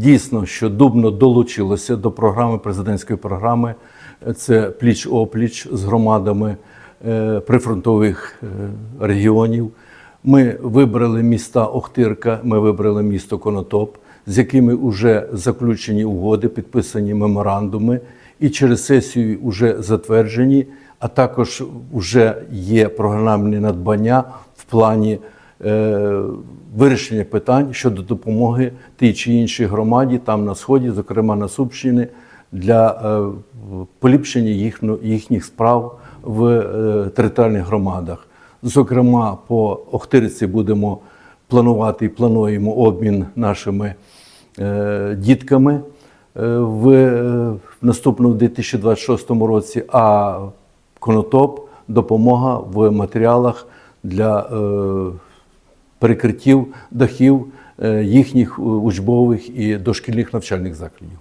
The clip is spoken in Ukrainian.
Дійсно, що Дубно долучилося до програми президентської програми. Це пліч опліч з громадами е, прифронтових е, регіонів. Ми вибрали міста Охтирка, ми вибрали місто Конотоп, з якими вже заключені угоди, підписані меморандуми, і через сесію вже затверджені, а також вже є програмні надбання в плані вирішення питань щодо допомоги тій чи іншій громаді там на сході, зокрема на Сумщині, для е, поліпшення їхніх справ в е, територіальних громадах. Зокрема, по Охтириці будемо планувати і плануємо обмін нашими е, дітками е, в, е, наступному 2026 році, а Конотоп допомога в матеріалах для е, перекриттів дахів е, їхніх е, учбових і дошкільних навчальних закладів.